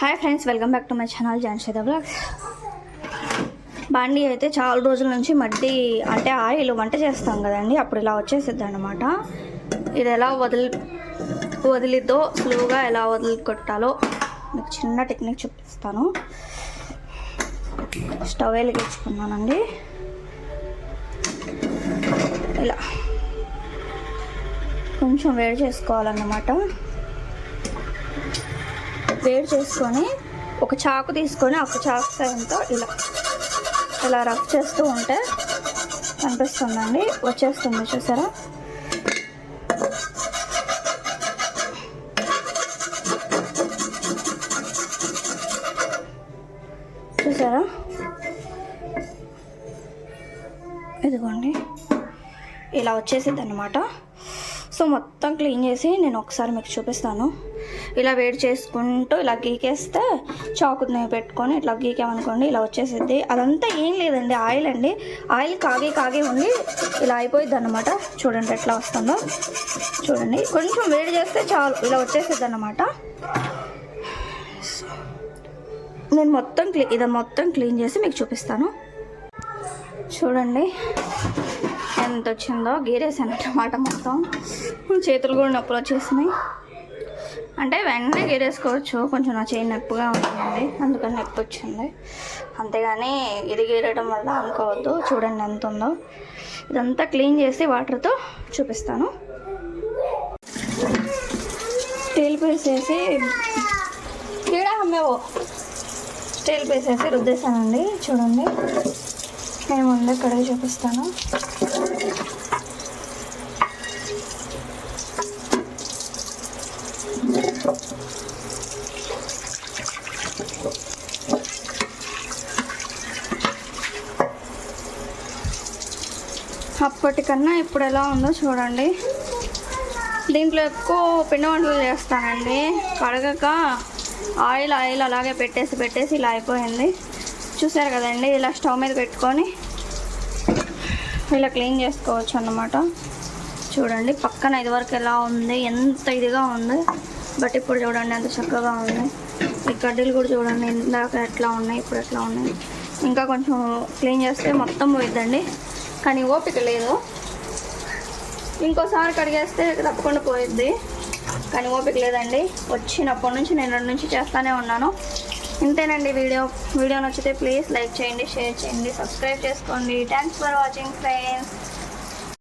Hi friends welcome back to my channel జాన్షేద blogs బాండీ అయితే చాలా రోజుల నుంచి మట్టి అంటే ఆయిల్ వంట చేస్తాం కదండి. అప్పుడు ఇలా వచ్చేసిద్ది అనమాట ఇది ఎలా వదిలి వదిలిద్దో స్లోగా ఎలా వదిలి కొట్టాలో మీకు చిన్న టెక్నిక్ చూపిస్తాను. స్టవ్ వెలిగించుకున్నానండి. ఇలా. కొంచెం వేడి చేసుకోవాలన్నమాట. వేడి చేసుకొని ఒక చాకు తీసుకొని ఒక చాకు సాయంతో ఇలా ఇలా రఫ్ చేస్తూ ఉంటే కనిపిస్తుందండి. వచ్చేస్తుంది చూసారా? చూసారా? ఇదిగోండి. ఇలా వచ్చేసింది అనమాట సో మొత్తం క్లీన్ చేసి నేను ఒకసారి మీకు చూపిస్తాను. ఇలా వేడి చేసుకుంటూ ఇలా గీకేస్తే చాకుని పెట్టుకొని ఇట్లా గీకామనుకోండి ఇలా వచ్చేసిద్ది. అదంతా ఏం లేదండి ఆయిల్ అండి. ఆయిల్ కాగి కాగి ఉండి ఇలా అయిపోయింది అనమాట చూడండి ఎట్లా వస్తుందో. చూడండి కొంచెం వేడి చేస్తే చాలు ఇలా వచ్చేసిద్ది అనమాట నేను మొత్తం క్లీ ఇది మొత్తం క్లీన్ చేసి మీకు చూపిస్తాను. చూడండి. ఎంత వచ్చిందో గీరేసాను అన్నమాట మొత్తం చేతులు కూడా నొప్పులు వచ్చేసినాయి. అంటే వెంటనే గీరేసుకోవచ్చు. కొంచెం నా చేయి నొప్పిగా ఉంటుందండి అందుకని నొప్పి వచ్చింది. అంతేగాని ఇది గీరడం వల్ల అనుకోవద్దు. చూడండి ఎంత ఉందో ఇదంతా క్లీన్ చేసి వాటర్తో చూపిస్తాను. స్టీల్ పీస్ వేసి కీడా అమ్మేవో. స్టీల్ పీస్ వేసి రుద్దేశానండి. చూడండి. నేను ముందు కడిగి చూపిస్తాను. అప్పటికన్నా ఇప్పుడు ఎలా ఉందో చూడండి. దీంట్లో ఎక్కువ పిండి వంటలు చేస్తానండి. కడగక ఆయిల్ ఆయిల్ అలాగే పెట్టేసి పెట్టేసి ఇలా అయిపోయింది. చూసారు కదండి ఇలా స్టవ్ మీద పెట్టుకొని ఇలా క్లీన్ చేసుకోవచ్చు అన్నమాట. చూడండి పక్కన ఇదివరకు ఎలా ఉంది ఎంత ఇదిగా ఉంది బట్ ఇప్పుడు చూడండి ఎంత చక్కగా ఉంది. ఈ కడ్డీలు కూడా చూడండి ఇందాక ఎట్లా ఉన్నాయి ఇప్పుడు ఎట్లా ఉన్నాయి. ఇంకా కొంచెం క్లీన్ చేస్తే మొత్తం పోయిద్దండి. కానీ ఓపిక లేదు. ఇంకోసారి కడిగేస్తే తప్పకుండా పోయిద్ది. కానీ ఓపిక లేదండి. వచ్చినప్పటి నుంచి నేను రెండు నుంచి చేస్తూనే ఉన్నాను. ఇంతేనండి వీడియో. వీడియో నచ్చితే ప్లీజ్ లైక్ చేయండి షేర్ చేయండి సబ్స్క్రైబ్ చేసుకోండి. Thanks for watching friends